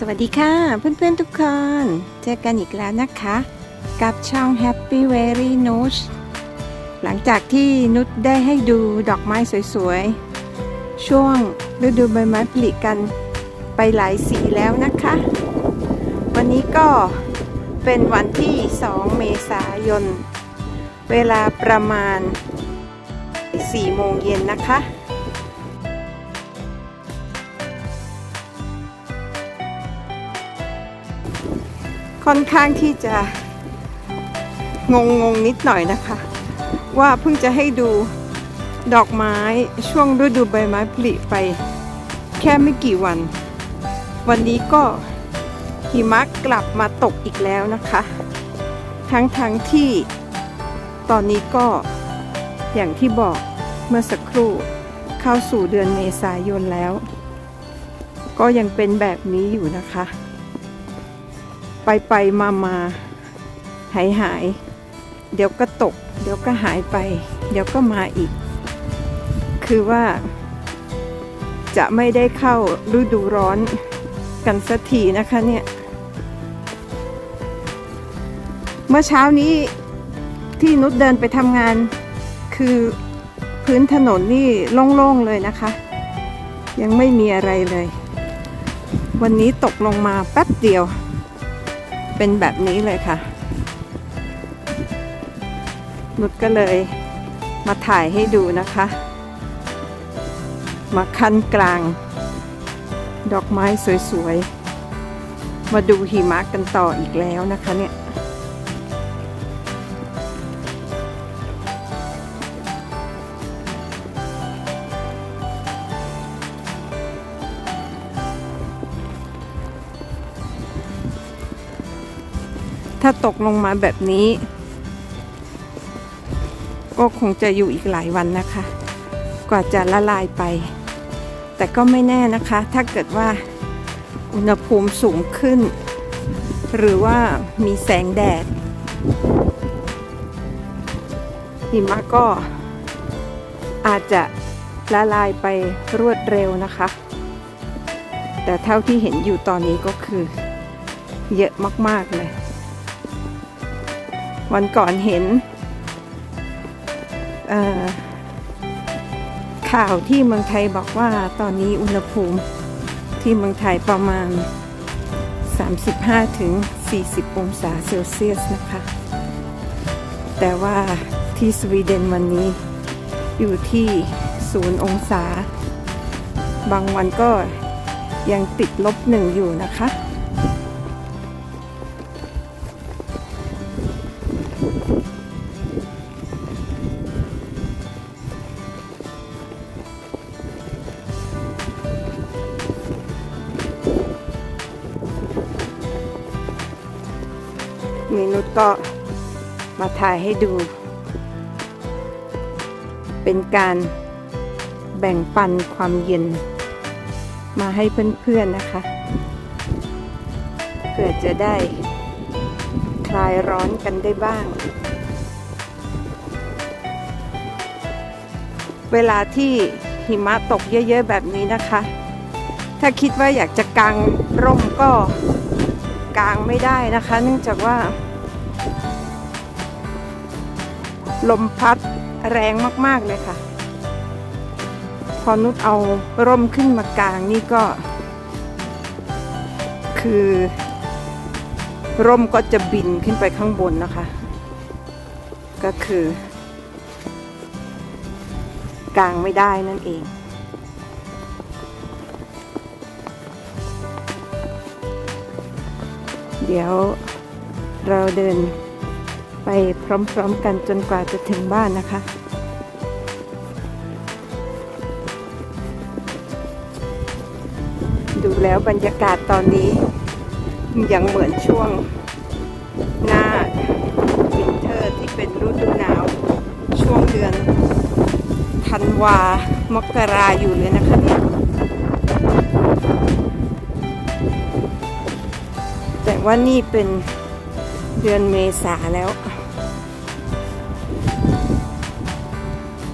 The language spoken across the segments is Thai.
สวัสดีค่ะ เพื่อนๆทุกคน เจอกันอีกแล้วนะคะ กับช่อง Happy Very Nude หลังจากที่นุชได้ให้ดูดอกไม้สวยๆ ช่วงฤดูใบไม้ผลิกันไปหลายสีแล้วนะคะ วันนี้ก็เป็นวันที่ 2 เมษายน เวลาประมาณ 4 โมงเย็นนะคะ ค่อนข้างที่จะงงงๆนิดหน่อยนะคะ ว่าเพิ่งจะให้ดูดอกไม้ช่วงฤดูใบไม้ผลิไป แค่ไม่กี่วัน วันนี้ก็หิมะกลับมาตกอีกแล้วนะคะ ทั้งทั้งที่ตอนนี้ก็อย่างที่บอกเมื่อสักครู่เข้าสู่เดือนเมษายนแล้ว ก็ยังเป็นแบบนี้อยู่นะคะ ไปไปมามาหายหาย เดี๋ยวก็ตก เดี๋ยวก็หายไป เดี๋ยวก็มาอีก คือว่า จะไม่ได้เข้าฤดูร้อนกันสักทีนะคะเนี่ย เมื่อเช้านี้ที่นุชเดินไปทำงาน คือพื้นถนนนี่โล่งๆเลยนะคะ ยังไม่มีอะไรเลย วันนี้ตกลงมาแป๊บเดียว เป็นแบบนี้เลยค่ะ นุชก็เลยมาถ่ายให้ดูนะคะ มาคันกลาง ดอกไม้สวยๆ มาดูหิมะกันต่ออีกแล้วนะคะเนี่ย ถ้าตกลงมาแบบนี้ ก็คงจะอยู่อีกหลายวันนะคะ กว่าจะละลายไป แต่ก็ไม่แน่นะคะ ถ้าเกิดว่าอุณหภูมิสูงขึ้น หรือว่ามีแสงแดดหิมะก็อาจจะละลายไปรวดเร็วนะคะ แต่เท่าที่เห็นอยู่ตอนนี้ก็คือเยอะมาก ๆ เลย วันก่อนเห็นข่าวที่เมืองไทยบอกว่าตอนนี้อุณหภูมิที่เมืองไทยประมาณ 35ถึง40 องศาเซลเซียสนะคะ แต่ว่าที่สวีเดนวันนี้อยู่ที่0องศา บางวันก็ยังติดลบหนึ่งอยู่นะคะ มีนุชก็มาถ่ายให้ดู เป็นการแบ่งปันความเย็น มาให้เพื่อนๆนะคะเพื่อจะได้คลายร้อนกันได้บ้าง เวลาที่หิมะตกเยอะๆแบบนี้นะคะ ถ้าคิดว่าอยากจะกางร่มก็กางไม่ได้นะคะ เนื่องจากว่า ลมพัดแรงมากๆเลยค่ะ พอนุชเอาร่มขึ้นมากลางนี่ก็ คือ ร่มก็จะบินขึ้นไปข้างบนนะคะ ก็คือกลางไม่ได้นั่นเอง เดี๋ยวเราเดิน ไปพร้อมๆกันจนกว่าจะถึงบ้านนะคะ ดูแล้วบรรยากาศตอนนี้ ยังเหมือนช่วงหน้าวินเทอร์ที่เป็นฤดูหนาว ช่วงเดือนธันวามกราอยู่เลยนะคะเนี่ยแต่ว่านี่เป็นเดือนเมษาแล้ว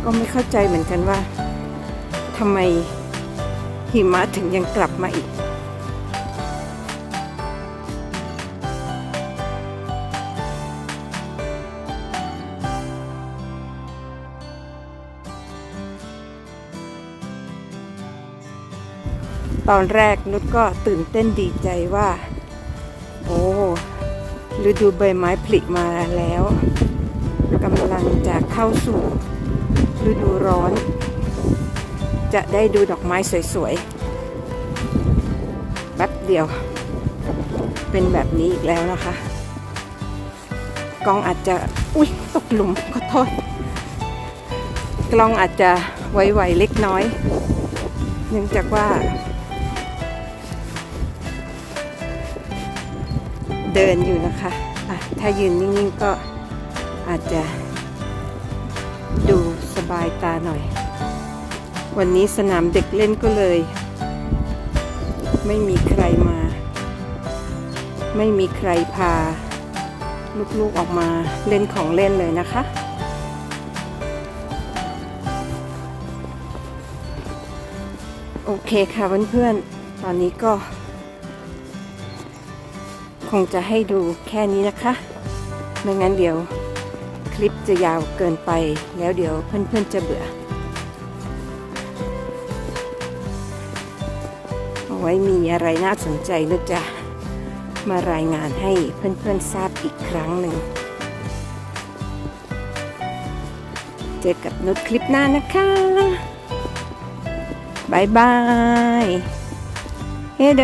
ก็ไม่เข้าใจเหมือนกันว่าทำไมหิมะถึงยังกลับมาอีกตอนแรกนุชก็ตื่นเต้นดีใจว่า โอ้ฤดูใบไม้ผลิมาแล้วกำลังจะเข้าสู่ ฤดูร้อน จะได้ดูดอกไม้สวยๆแป๊บเดียว เป็นแบบนี้อีกแล้วนะคะ กล้องอาจจะ อุ๊ยตกหลุมขอโทษ กล้องอาจจะไหวๆเล็กน้อย เนื่องจากว่า เดินอยู่นะคะะถ้ายืนนิ่งๆก็อาจจะดู บายตาหน่อย วันนี้สนามเด็กเล่นก็เลย ไม่มีใครมา ไม่มีใครพา ลูกๆออกมาเล่นของเล่นเลยนะคะโอเคค่ะเพื่อนๆ ตอนนี้ก็ คงจะให้ดูแค่นี้นะคะ ไม่งั้นเดี๋ยว คลิปจะยาวเกินไป แล้วเดี๋ยวเพื่อนๆจะเบื่อ เอาไว้มีอะไรน่าสนใจนะจ๊ะ มารายงานให้เพื่อนๆทราบอีกครั้งหนึ่ง เจอกับนุชคลิปหน้านะคะบายบาย เฮโด